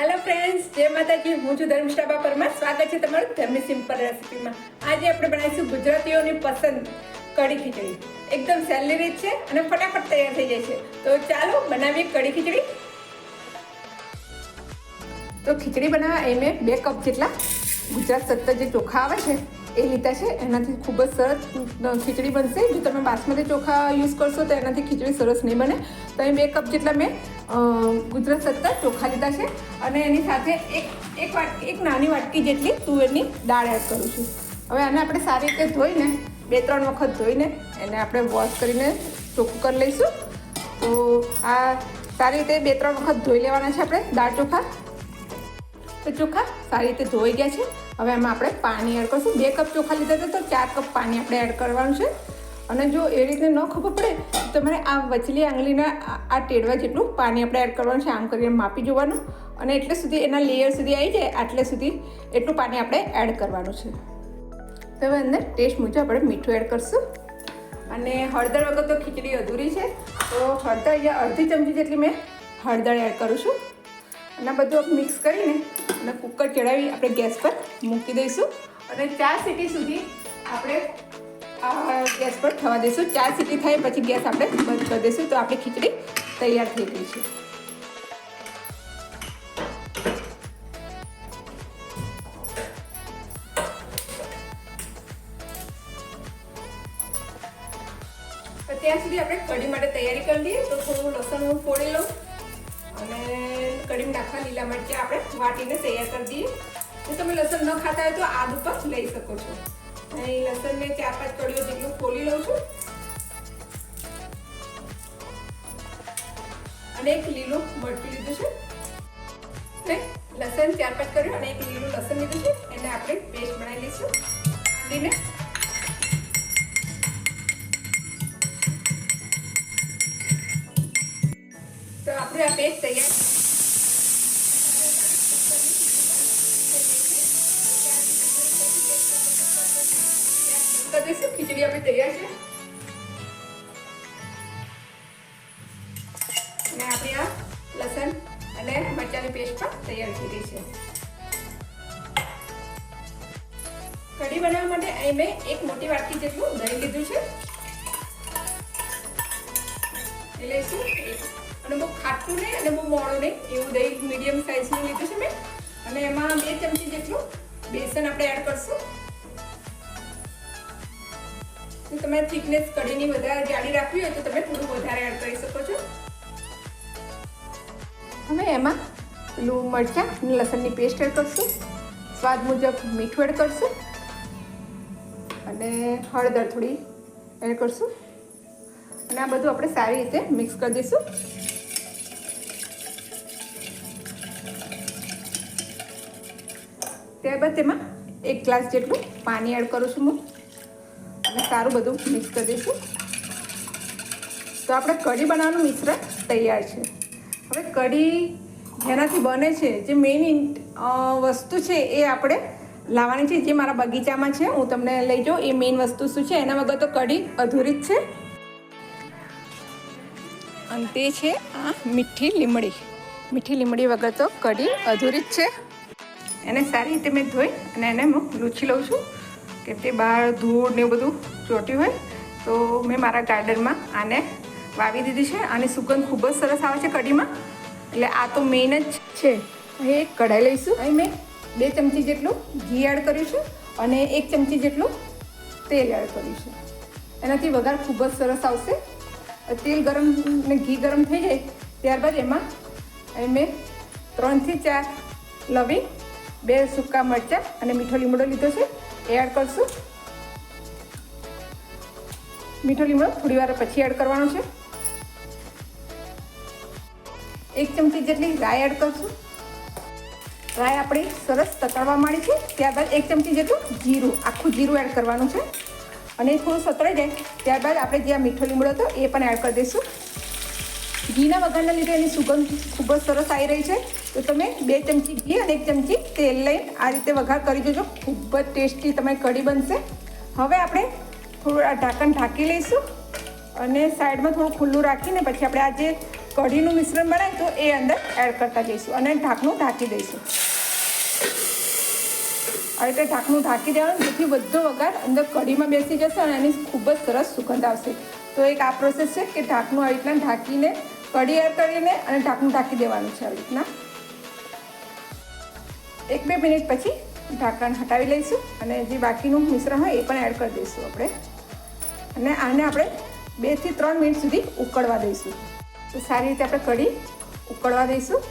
Hello friends જય માતાજી. હું છું ધર્મિષ્ઠા પરમાર. સ્વાગત છે તમારું ધર્મી સિમ્પલ રેસિપીમાં. આજે આપણે બનાવીશું ગુજરાતીઓની પસંદ કઢી ખીચડી. એકદમ સહેલી રીત છે અને ફટાફટ તૈયાર થઈ જાય છે. તો ચાલો બનાવીએ કઢી ખીચડી. તો ખીચડી બનાવવા એ મેં બે કપ જેટલા ગુજરાત સત્તર જે ચોખા આવે છે એ લીધા છે. એનાથી ખૂબ જ સરસ ખીચડી બનશે. જો તમે બાસમતી ચોખા યુઝ કરશો તો એનાથી ખીચડી સરસ નહીં બને. તો અહીં બે કપ જેટલા મેં ગુજરાત સત્તર ચોખા લીધા છે. અને એની સાથે એક એક વાટ, એક નાની વાટકી જેટલી તુવેરની દાળ એડ કરું છું. હવે આને આપણે સારી રીતે ધોઈને, બે, ત્રણ વખત ધોઈને એને આપણે વોશ કરીને ચોખ્ખું કરી લઈશું. તો આ સારી રીતે બે, ત્રણ વખત ધોઈ લેવાના છે આપણે દાળ ચોખા. તો ચોખા સારી રીતે ધોઈ ગયા છે. હવે એમાં આપણે પાણી એડ કરશું. બે કપ ચોખા લીધા હતા તો ચાર કપ પાણી આપણે એડ કરવાનું છે. અને જો એ રીતે ન ખબર પડે, તો તમારે આ વચલી આંગળીના આ- ટેડવા જેટલું પાણી આપણે એડ કરવાનું છે, આમ કરીને માપી જોવાનું. અને એટલે સુધી એના લેયર સુધી આવી જાય, આટલે સુધી એટલું પાણી આપણે એડ કરવાનું છે. તો હવે અંદર ટેસ્ટ મુજબ આપણે મીઠું એડ કરશું. અને હળદર વગર તો ખીચડી અધૂરી છે. તો હળદર અહીંયા અડધી ચમચી જેટલી મેં હળદર એડ કરું છું. અને બધું મિક્સ કરીને અને કુકર ચડાવી આપણે ગેસ પર મૂકી દઈશું. અને ચાર સીટી સુધી આપણે ગેસ પર થવા દઈશું. ચાર સીટી થાય પછી ગેસ આપણે બંધ કરી દઈશું તો આપણી ખીચડી તૈયાર થઈ ગઈ છે. ત્યાં સુધી આપણે કઢી માટે તૈયારી કરી લઈએ. તો થોડું લસણ હું ફોડી લઉં. અને કઢીમાં નાખવા લીલા મરચાં આપણે વાટીને તૈયાર કરી દઈએ. જો તમે લસણ ન ખાતા હોય તો આદુ પણ લઈ શકો છો. અહીં લસણને ચાર પાંચ કડીઓ જેટલું ખોલી લઉં છું. અને એક લીલું મરચું લીધું છે. લસણ ચાર પાંચ કર્યું અને એક લીલું દઈશું ખીચડી આપણી તૈયાર છે અને આપણી કઢી બનાવવા માટે અહીં મેં એક મોટી વાટકી જેટલું દહીં લીધું છે એ લઈશું અને બહુ ખાટું નહીં અને બહુ મોડું નહીં એવું દહીં મીડિયમ સાઇઝનું લીધું છે મેં અને એમાં બે ચમચી જેટલું બેસન આપણે એડ કરશું જો તમારે થિકનેસ કઢીની વધારે જાડી રાખવી હોય તો તમે થોડું વધારે એડ કરી શકો છો. હવે એમાં પેલું મરચાં અને લસણની પેસ્ટ એડ કરશું. સ્વાદ મુજબ મીઠું એડ કરશું. અને હળદર થોડી એડ કરશું. અને આ બધું આપણે સારી રીતે મિક્સ કરી દઈશું. ત્યારબાદ તેમાં એક ગ્લાસ જેટલું પાણી એડ કરું છું હું. અને સારું બધું મિક્સ કરી દઈશું. તો આપણે કઢી બનાવવાનું મિશ્રણ તૈયાર છે. હવે કઢી જેનાથી બને છે, જે મેઇન વસ્તુ છે એ આપણે લાવવાની છે, જે મારા બગીચામાં છે, હું તમને લઈ જાઉં. એ મેઇન વસ્તુ શું છે? એના વગર તો કઢી અધૂરી જ છે. અને તે છે આ મીઠી લીમડી. મીઠી લીમડી વગર તો કઢી અધૂરી જ છે. એને સારી રીતે મેં ધોઈ અને એને હું લૂછી લઉં છું. કેમ તે બહાર ધૂળ ને એવું બધું ચોટ્યું હોય, તો મેં મારા ગાર્ડનમાં આને વાવી દીધી છે. આની સુગંધ ખૂબ જ સરસ આવે છે કઢીમાં. એટલે આ તો મેઇન જ છે. હવે એક કઢાઈ લઈશું. અહીં મેં બે ચમચી જેટલું ઘી એડ કર્યું છે અને એક ચમચી જેટલું તેલ એડ કર્યું છે. એનાથી વઘાર ખૂબ જ સરસ આવશે. તેલ ગરમ ને ઘી ગરમ થઈ જાય ત્યારબાદ એમાં અહીં મેં ત્રણથી ચાર લવિંગ, બે સૂકા મરચાં અને મીઠો લીમડો લીધો છે. એડ કરશું. મીઠો લીમડો થોડી વાર પછી એડ કરવાનો છે. એક ચમચી જેટલી રાય એડ કરશું. રાય આપણી સરસ સતળવા માંડી છે. ત્યારબાદ એક ચમચી જેટલું જીરું, આખું જીરું એડ કરવાનું છે. અને થોડું સતળાઈ જાય. ત્યારબાદ આપણે જે આ મીઠો લીમડો હતો એ પણ એડ કરી દઈશું. ઘીના વઘારના લીધે એની સુગંધ ખૂબ જ સરસ આવી રહી છે. તો તમે બે ચમચી ઘી અને એક ચમચી તેલ લઈને આ રીતે વઘાર કરી દેજો ખૂબ જ ટેસ્ટી તમારી કઢી બનશે. હવે આપણે થોડું આ ઢાંકણ ઢાંકી લઈશું અને સાઈડમાં થોડું ખુલ્લું રાખીને પછી આપણે આ જે કઢીનું મિશ્રણ બનાવ્યું તો એ અંદર એડ કરતા જઈશું અને ઢાંકણું ઢાંકી દઈશું. આ રીતે ઢાંકણું ઢાંકી દેવાનું, જેથી બધો વઘાર અંદર કઢીમાં બેસી જશે અને એની ખૂબ જ સરસ સુગંધ આવશે. તો એક આ પ્રોસેસ છે કે ઢાંકણું આવી રીતના ઢાંકીને કઢી એડ કરીને અને ઢાંકણું ઢાંકી દેવાનું છે આવી રીતના. એક બે મિનિટ પછી ઢાંકણ હટાવી લઈશું અને જે બાકીનું મિશ્રણ હોય એ પણ એડ કરી દઈશું આપણે. અને આને આપણે બેથી ત્રણ મિનિટ સુધી ઉકળવા દઈશું. તો સારી રીતે આપણે કઢી ઉકળવા દઈશું.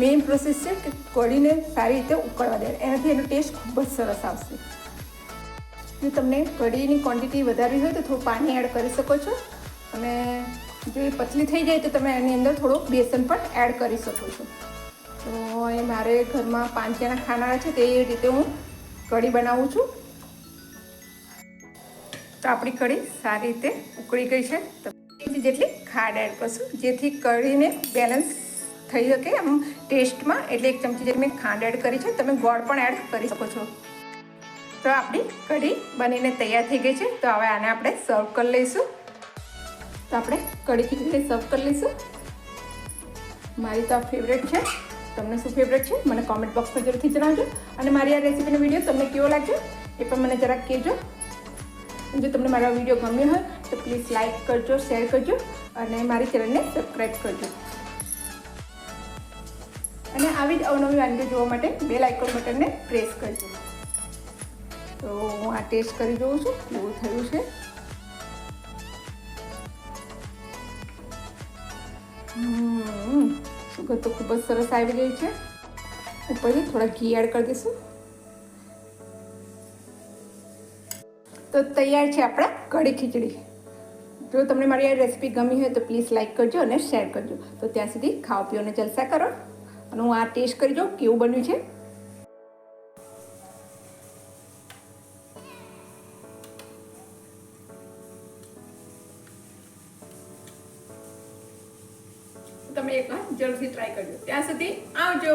મેઇન પ્રોસેસ છે કે કઢીને સારી રીતે ઉકળવા દે એનાથી એનો ટેસ્ટ ખૂબ જ સરસ આવશે. જો તમને કઢીની ક્વોન્ટિટી વધારવી હોય તો થોડું પાણી એડ કરી શકો છો. અને જો એ પતલી થઈ જાય તો તમે એની અંદર થોડું બેસન પણ એડ કરી શકો છો. તો એ મારે ઘરમાં પાંચ જણા ખાનારા છે તે રીતે હું કઢી બનાવું છું. તો આપણી કઢી સારી રીતે ઉકળી ગઈ છે. તો જેટલી ખાંડ એડ કરશું, જેથી કઢીને બેલેન્સ થઈ શકે. આમ ટેસ્ટમાં એટલે એક ચમચી જેટલી મેં ખાંડ એડ કરી છે. તમે ગોળ પણ એડ કરી શકો છો. તો આપણી કઢી બનીને તૈયાર થઈ ગઈ છે. તો હવે આને આપણે સર્વ કરી લઈશું. તો આપણે કઢી ખીચડી સર્વ કરી લઈશું. મારી તો આ ફેવરેટ છે. તમને શું ફેવરેટ છે? મને કોમેન્ટ બોક્સમાં જરૂરથી જણાવજો. અને મારી આ રેસીપીનો વીડિયો તમને કેવો લાગ્યો એ પણ મને જરાક કહેજો. જો તમને મારો વીડિયો ગમ્યો હોય, તો પ્લીઝ લાઇક કરજો શેર કરજો અને મારી ચેનલને સબસ્ક્રાઈબ કરજો. અને આવી જ અવનવી વાનગીઓ જોવા માટે બેલ આઇકોન બટનને પ્રેસ કરજો. તો હું આ ટેસ્ટ કરી જોઉં છું, કેવું થયું છે. સુગર તો ખૂબ જ સરસ આવી ગઈ છે. ઉપરથી થોડા ઘી એડ કરી દઈશું. તો તૈયાર છે આપણા કઢી ખીચડી. જો તમને મારી આ રેસીપી ગમી હોય તો પ્લીઝ લાઇક કરજો અને શેર કરજો. તો ત્યાં સુધી ખાઓ પીઓને જલસા કરો. અને હું આ ટેસ્ટ કરી જાઉં કેવું બન્યું છે. તમે એકવાર જરૂરથી ટ્રાય કરજો. ત્યાં સુધી આવજો.